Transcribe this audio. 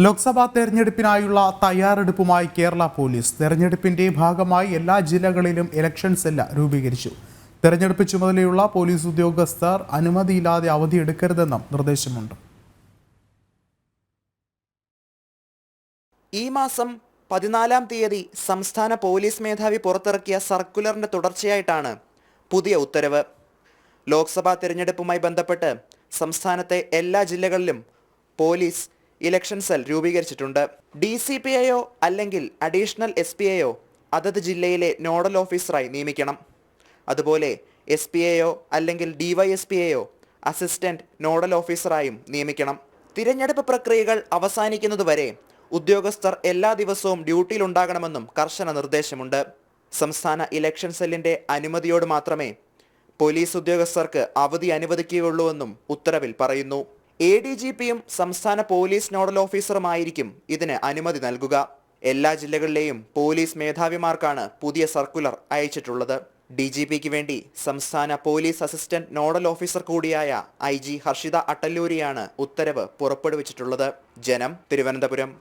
ലോക്സഭാ തെരഞ്ഞെടുപ്പിനായുള്ള തയ്യാറെടുപ്പുമായി കേരള പോലീസ് തെരഞ്ഞെടുപ്പിന്റെ ഭാഗമായി എല്ലാ ജില്ലകളിലും ഇലക്ഷൻ സെല്ല് രൂപീകരിച്ചു. തെരഞ്ഞെടുപ്പ് ചുമതലയുള്ള പോലീസ് ഉദ്യോഗസ്ഥർ അനുമതിയില്ലാതെ അവധിയെടുക്കരുതെന്നും നിർദ്ദേശമുണ്ട്. ഈ മാസം പതിനാലാം തീയതി സംസ്ഥാന പോലീസ് മേധാവി പുറത്തിറക്കിയ സർക്കുലറിന്റെ തുടർച്ചയായിട്ടാണ് പുതിയ ഉത്തരവ്. ലോക്സഭാ തെരഞ്ഞെടുപ്പുമായി ബന്ധപ്പെട്ട് സംസ്ഥാനത്തെ എല്ലാ ജില്ലകളിലും പോലീസ് ഇലക്ഷൻ സെൽ രൂപീകരിച്ചിട്ടുണ്ട്. ഡി സി പി ഐയോ അല്ലെങ്കിൽ അഡീഷണൽ എസ് പി ഐയോ അതത് ജില്ലയിലെ നോഡൽ ഓഫീസറായി നിയമിക്കണം. അതുപോലെ എസ് പി ഐയോ അല്ലെങ്കിൽ ഡി വൈ എസ് പി ഐയോ അസിസ്റ്റന്റ് നോഡൽ ഓഫീസറായും നിയമിക്കണം. തിരഞ്ഞെടുപ്പ് പ്രക്രിയകൾ അവസാനിക്കുന്നതുവരെ ഉദ്യോഗസ്ഥർ എല്ലാ ദിവസവും ഡ്യൂട്ടിയിലുണ്ടാകണമെന്നും കർശന നിർദ്ദേശമുണ്ട്. സംസ്ഥാന ഇലക്ഷൻ സെല്ലിന്റെ അനുമതിയോട് മാത്രമേ പോലീസ് ഉദ്യോഗസ്ഥർക്ക് അവധി അനുവദിക്കുകയുള്ളൂവെന്നും ഉത്തരവിൽ പറയുന്നു. എ ഡി ജി പിയും സംസ്ഥാന പോലീസ് നോഡൽ ഓഫീസറുമായിരിക്കും ഇതിന് അനുമതി നൽകുക. എല്ലാ ജില്ലകളിലെയും പോലീസ് മേധാവിമാർക്കാണ് പുതിയ സർക്കുലർ അയച്ചിട്ടുള്ളത്. ഡി ജി പിക്ക് വേണ്ടി സംസ്ഥാന പോലീസ് അസിസ്റ്റന്റ് നോഡൽ ഓഫീസർ കൂടിയായ ഐ ജി ഹർഷിത അട്ടല്ലൂരിയാണ് ഉത്തരവ് പുറപ്പെടുവിച്ചിട്ടുള്ളത്. ജനം തിരുവനന്തപുരം.